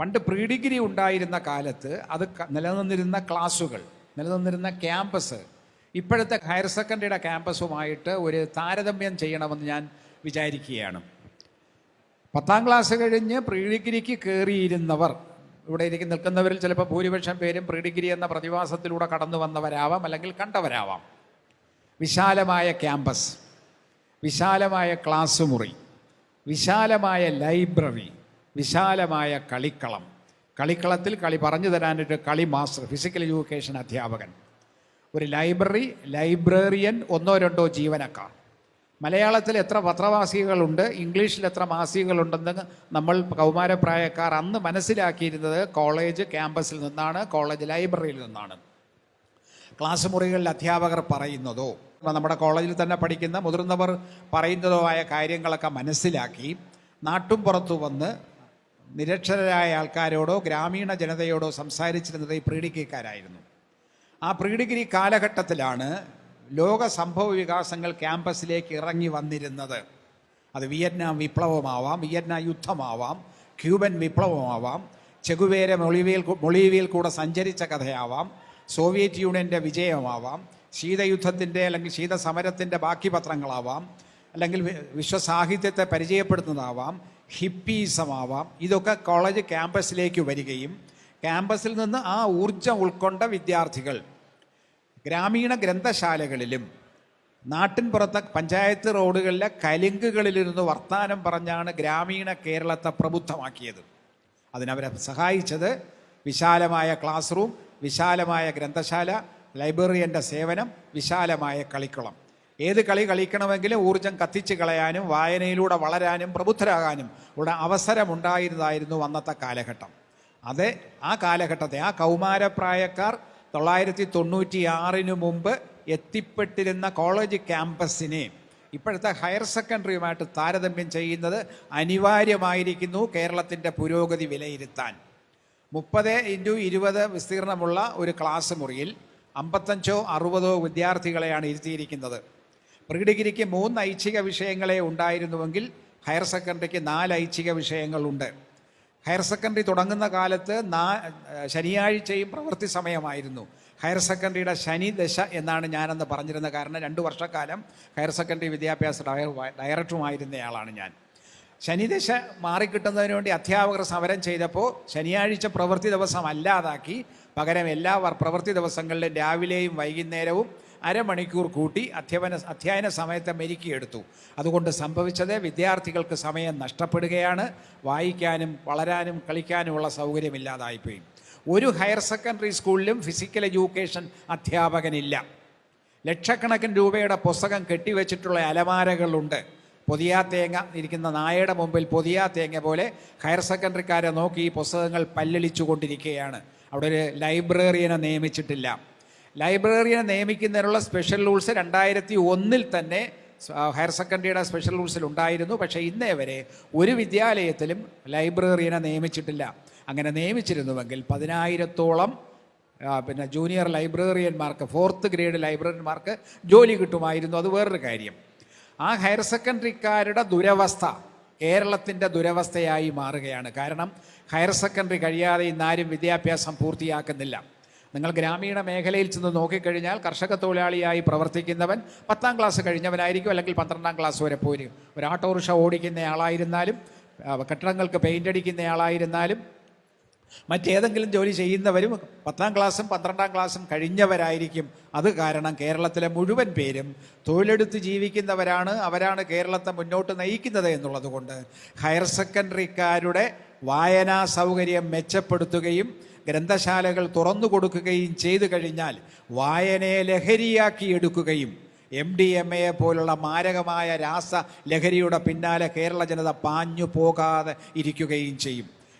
പണ്ട് pre degree ഉണ്ടായിരുന്ന കാലത്ത് അത് നിലനിന്നിരുന്ന ക്ലാസ്സുകൾ നിലനിന്നിരുന്ന ക്യാമ്പസ് ഇപ്പോഴത്തെ ഹയർ സെക്കൻഡറിയുടെ ക്യാമ്പസുമായിട്ട് ഒരു താരതമ്യം ചെയ്യണമെന്ന് ഞാൻ വിചാരിക്കുകയാണ്. പത്താം ക്ലാസ് കഴിഞ്ഞ് പ്രീ ഡിഗ്രിക്ക് കയറിയിരുന്നവർ ഇവിടെ ഇരിക്കും നിൽക്കുന്നവരിൽ ചിലപ്പോൾ ഭൂരിപക്ഷം പേരും പ്രീ ഡിഗ്രി എന്ന പ്രതിഭാസത്തിലൂടെ കടന്നു വന്നവരാവാം അല്ലെങ്കിൽ കണ്ടവരാവാം. വിശാലമായ ക്യാമ്പസ് വിശാലമായ ക്ലാസ് മുറി വിശാലമായ ലൈബ്രറി വിശാലമായ കളിക്കളം. കളിക്കളത്തിൽ കളി പറഞ്ഞു തരാനായിട്ട് കളി മാസ്റ്റർ ഫിസിക്കൽ എഡ്യൂക്കേഷൻ അധ്യാപകൻ. ഒരു ലൈബ്രറി ലൈബ്രറിയൻ ഒന്നോ രണ്ടോ ജീവനക്കാർ. മലയാളത്തിൽ എത്ര പത്രമാസികകളുണ്ട് ഇംഗ്ലീഷിൽ എത്ര മാസികകളുണ്ടെന്ന് നമ്മൾ കൗമാരപ്രായക്കാർ അന്ന് മനസ്സിലാക്കിയിരുന്നത് കോളേജ് ക്യാമ്പസിൽ നിന്നാണ് കോളേജ് ലൈബ്രറിയിൽ നിന്നാണ്. ക്ലാസ് മുറികളിൽ അധ്യാപകർ പറയുന്നതോ നമ്മുടെ കോളേജിൽ തന്നെ പഠിക്കുന്ന മുതിർന്നവർ പറയുന്നതോ ആയ കാര്യങ്ങളൊക്കെ മനസ്സിലാക്കി നാട്ടും പുറത്തു വന്ന് നിരക്ഷരരായ ആൾക്കാരോടോ ഗ്രാമീണ ജനതയോടോ സംസാരിച്ചിരുന്നത് ഈ പ്രീ ഡിഗ്രിക്കാരായിരുന്നു ആ പ്രീഡിഗ്രി കാലഘട്ടത്തിലാണ് ലോക സംഭവ വികാസങ്ങൾ ക്യാമ്പസിലേക്ക് ഇറങ്ങി വന്നിരുന്നത്. അത് വിയറ്റ്നാം വിപ്ലവമാവാം വിയറ്റ്നാം യുദ്ധമാവാം ക്യൂബൻ വിപ്ലവമാവാം ചെകുവേര മൊളിവിയിൽ മൊളിവിയിൽ കൂടെ സഞ്ചരിച്ച കഥയാവാം സോവിയറ്റ് യൂണിയന്റെ വിജയമാവാം ശീതയുദ്ധത്തിന്റെ അല്ലെങ്കിൽ ശീതസമരത്തിന്റെ ബാക്കി പത്രങ്ങളാവാം അല്ലെങ്കിൽ വിശ്വസാഹിത്യത്തെ പരിചയപ്പെടുത്തുന്നതാവാം ഹിപ്പീസമാവാം. ഇതൊക്കെ കോളേജ് ക്യാമ്പസിലേക്ക് വരികയും ക്യാമ്പസിൽ നിന്ന് ആ ഊർജം ഉൾക്കൊണ്ട വിദ്യാർത്ഥികൾ ഗ്രാമീണ ഗ്രന്ഥശാലകളിലും നാട്ടിൻ പുറത്തെ പഞ്ചായത്ത് റോഡുകളിലെ കലിങ്കുകളിലിരുന്ന് വർത്തമാനം പറഞ്ഞാണ് ഗ്രാമീണ കേരളത്തെ പ്രബുദ്ധമാക്കിയത്. അതിനവരെ സഹായിച്ചത് വിശാലമായ ക്ലാസ് റൂം വിശാലമായ ഗ്രന്ഥശാല ലൈബ്രറിയന്റെ സേവനം വിശാലമായ കളിക്കുളം. ഏത് കളി കളിക്കണമെങ്കിലും ഊർജം കത്തിച്ച് കളയാനും വായനയിലൂടെ വളരാനും പ്രബുദ്ധരാകാനും ഉള്ള അവസരമുണ്ടായിരുന്നതായിരുന്നു അന്നത്തെ കാലഘട്ടം. അത് ആ കാലഘട്ടത്തെ ആ കൗമാരപ്രായക്കാർ തൊള്ളായിരത്തി തൊണ്ണൂറ്റി ആറിന് മുമ്പ് എത്തിപ്പെട്ടിരുന്ന കോളേജ് ക്യാമ്പസിനെ ഇപ്പോഴത്തെ ഹയർ സെക്കൻഡറിയുമായിട്ട് താരതമ്യം ചെയ്യുന്നത് അനിവാര്യമായിരിക്കുന്നു കേരളത്തിന്റെ പുരോഗതി വിലയിരുത്താൻ. മുപ്പത് ഇന്റു ഇരുപത് വിസ്തീർണമുള്ള ഒരു ക്ലാസ് മുറിയിൽ അമ്പത്തഞ്ചോ അറുപതോ വിദ്യാർത്ഥികളെയാണ് ഇരുത്തിയിരിക്കുന്നത്. പ്രീ ഡിഗ്രിക്ക് മൂന്ന് ഐച്ഛിക വിഷയങ്ങളെ ഉണ്ടായിരുന്നുവെങ്കിൽ ഹയർ സെക്കൻഡറിക്ക് നാല് ഐച്ഛിക വിഷയങ്ങളുണ്ട്. ഹയർ സെക്കൻഡറി തുടങ്ങുന്ന കാലത്ത് നാ ശനിയാഴ്ചയും പ്രവൃത്തി സമയമായിരുന്നു. ഹയർ സെക്കൻഡറിയുടെ ശനി ദശ എന്നാണ് ഞാനെന്ന് പറഞ്ഞിരുന്നത് കാരണം രണ്ട് വർഷക്കാലം ഹയർ സെക്കൻഡറി വിദ്യാഭ്യാസ ഡയർ ഡയറക്ടറുമായിരുന്നയാളാണ് ഞാൻ. ശനിദശ മാറിക്കിട്ടുന്നതിന് വേണ്ടി അധ്യാപകർ സമരം ചെയ്തപ്പോൾ ശനിയാഴ്ച പ്രവൃത്തി ദിവസം അല്ലാതാക്കി പകരം എല്ലാ പ്രവൃത്തി ദിവസങ്ങളിലും രാവിലെയും വൈകുന്നേരവും അരമണിക്കൂർ കൂട്ടി അധ്യാപന അധ്യയന സമയത്തെ മെരുക്കിയെടുത്തു അതുകൊണ്ട് സംഭവിച്ചത് വിദ്യാർത്ഥികൾക്ക് സമയം നഷ്ടപ്പെടുകയാണ്. വായിക്കാനും വളരാനും കളിക്കാനുമുള്ള സൗകര്യമില്ലാതായിപ്പോയി ഒരു ഹയർ സെക്കൻഡറി സ്കൂളിലും ഫിസിക്കൽ എഡ്യൂക്കേഷൻ അധ്യാപകനില്ല. ലക്ഷക്കണക്കിന് രൂപയുടെ പുസ്തകം കെട്ടിവെച്ചിട്ടുള്ള അലമാരകളുണ്ട്. പൊതിയാ തേങ്ങ ഇരിക്കുന്ന നായയുടെ മുമ്പിൽ പൊതിയാ തേങ്ങ പോലെ ഹയർ സെക്കൻഡറിക്കാരെ നോക്കി ഈ പുസ്തകങ്ങൾ പല്ലളിച്ചു കൊണ്ടിരിക്കുകയാണ് അവിടെ ഒരു ലൈബ്രറിയനെ നിയമിച്ചിട്ടില്ല. ലൈബ്രറിയനെ നിയമിക്കുന്നതിനുള്ള സ്പെഷ്യൽ റൂൾസ് രണ്ടായിരത്തി ഒന്നിൽ തന്നെ ഹയർ സെക്കൻഡറിയുടെ സ്പെഷ്യൽ റൂൾസിൽ ഉണ്ടായിരുന്നു. പക്ഷേ ഇന്നേ വരെ ഒരു വിദ്യാലയത്തിലും ലൈബ്രറിയനെ നിയമിച്ചിട്ടില്ല. അങ്ങനെ നിയമിച്ചിരുന്നുവെങ്കിൽ പതിനായിരത്തോളം പിന്നെ ജൂനിയർ ലൈബ്രറിയന്മാർക്ക് ഫോർത്ത് ഗ്രേഡ് ലൈബ്രറിയന്മാർക്ക് ജോലി കിട്ടുമായിരുന്നു. അത് വേറൊരു കാര്യം. ആ ഹയർ സെക്കൻഡറിക്കാരുടെ ദുരവസ്ഥ കേരളത്തിന്റെ ദുരവസ്ഥയായി മാറുകയാണ്. കാരണം ഹയർ സെക്കൻഡറി കഴിയാതെ ഇന്നാരും വിദ്യാഭ്യാസം പൂർത്തിയാക്കുന്നില്ല. നിങ്ങൾ ഗ്രാമീണ മേഖലയിൽ ചെന്ന് നോക്കിക്കഴിഞ്ഞാൽ കർഷക തൊഴിലാളിയായി പ്രവർത്തിക്കുന്നവൻ പത്താം ക്ലാസ് കഴിഞ്ഞവനായിരിക്കും അല്ലെങ്കിൽ പന്ത്രണ്ടാം ക്ലാസ് വരെ പോരും ഒരു ഓട്ടോറിക്ഷ ഓടിക്കുന്നയാളായിരുന്നാലും കെട്ടിടങ്ങൾക്ക് പെയിന്റ് അടിക്കുന്നയാളായിരുന്നാലും മറ്റേതെങ്കിലും ജോലി ചെയ്യുന്നവരും പത്താം ക്ലാസ്സും പന്ത്രണ്ടാം ക്ലാസ്സും കഴിഞ്ഞവരായിരിക്കും. അത് കാരണം കേരളത്തിലെ മുഴുവൻ പേരും തൊഴിലെടുത്ത് ജീവിക്കുന്നവരാണ് അവരാണ് കേരളത്തെ മുന്നോട്ട് നയിക്കുന്നത് എന്നുള്ളത് കൊണ്ട് ഹയർ സെക്കൻഡറിക്കാരുടെ വായനാ സൗകര്യം മെച്ചപ്പെടുത്തുകയും ഗ്രന്ഥശാലകൾ തുറന്നു കൊടുക്കുകയും ചെയ്തു കഴിഞ്ഞാൽ വായനയെ ലഹരിയാക്കി എടുക്കുകയും എം ഡി എം എ പോലുള്ള മാരകമായ രാസ ലഹരിയുടെ പിന്നാലെ കേരള ജനത പാഞ്ഞു പോകാതെ ഇരിക്കുകയും ചെയ്യും.